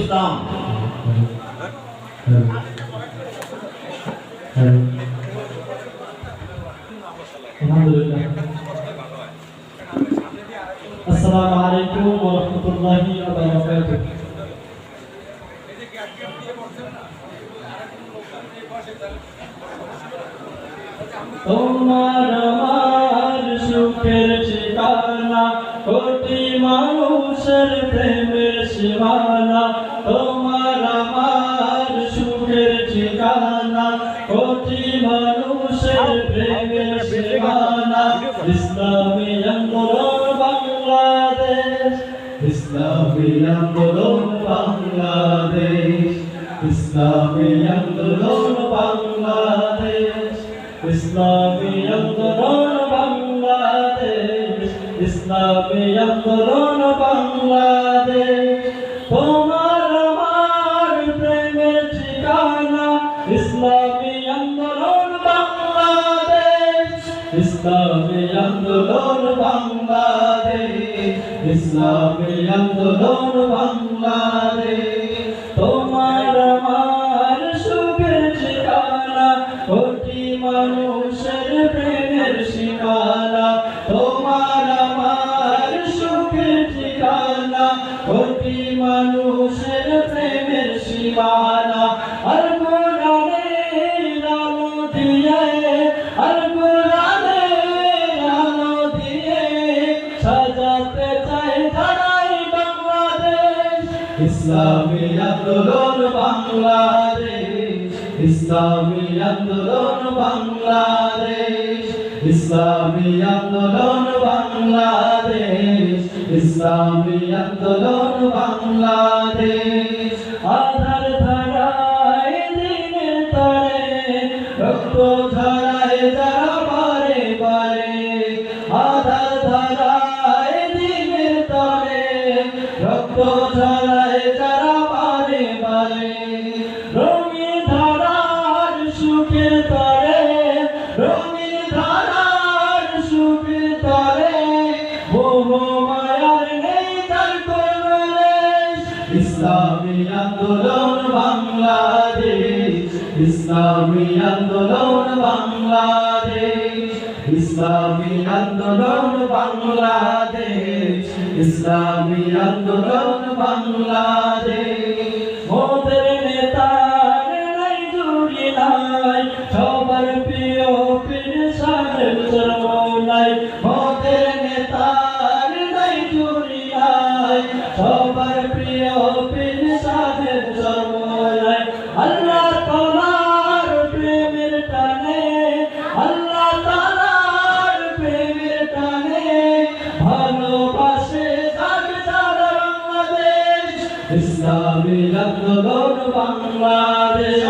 ইসলাম। আসসালামু আলাইকুম ওয়া তোমার আমার সুখের ঠিকানা, কোটি মানুষের প্রেমের সীমানা। তোমার আমার সুখের ঠিকানা, কোটি মানুষের প্রেমের সীমানা। ইসলামী আন্দোলন বাংলাদেশ, ইসলামী আন্দোলন বাংলাদেশ। ইসলামী আন্দোলন বাংলাদেশ, ইসলামী আন্দোলন বাংলাদেশ, ইসলামী আন্দোলন বাংলাদেশ। তোমার আমার প্রেমের ঠিকানা ইসলামী আন্দোলন বাংলাদেশ, ইসলামী আন্দোলন বাংলাদেশ, ইসলামী আন্দোলন বাংলাদেশ। মানুষের প্রেমের ঠিকানা তোমার আমার সুখের ঠিকানা কোটি মানুষের প্রেমের সীমানা। আর কোরআনে আলো দিয়ে, আর কোরআনে আলো দিয়ে সাজাতে চাই ধারাই বাংলাদেশ। ইসলামী আন্দোলন বাংলাদেশ। ইসলামী আন্দোলন বাংলাদেশ, ইসলামী আন্দোলন বাংলাদেশ, ইসলামী আন্দোলন বাংলাদেশ। আধার ধারায় দিনের তরে, রক্ত ঝরায় যারা বারে বারে আধার ধারায় দিনের তরে, রক্ত ঝরায় যারা বারে বারে ইসলামী আন্দোলন বাংলাদেশ। ইসলামী নাই সবার প্রিয় প্রিয় পীর সাহেব চরমলাই আল্লাহ তাআলার প্রেমের টানে আল্লাহ তাআলার প্রেমের টানে। ভালোবাসে জাগ সারা বাংলাদেশ ইসলামী আন্দোলন বাংলাদেশ।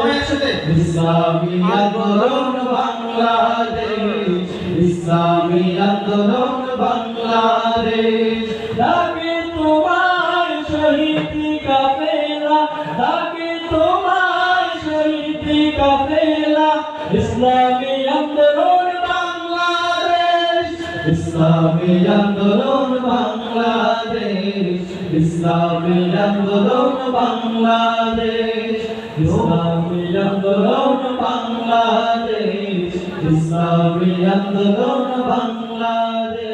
ইসলামী আন্দোলন বাংলাদেশ ইসলামী আন্দোলন বাংলাদেশ। কাফেলা, ইসলামী আন্দোলন বাংলাদেশ, ইসলামী আন্দোলন বাংলাদেশ, ইসলামী আন্দোলন বাংলাদেশ, ইসলামী আন্দোলন বাংলাদেশ, ইসলামী আন্দোলন বাংলাদেশ।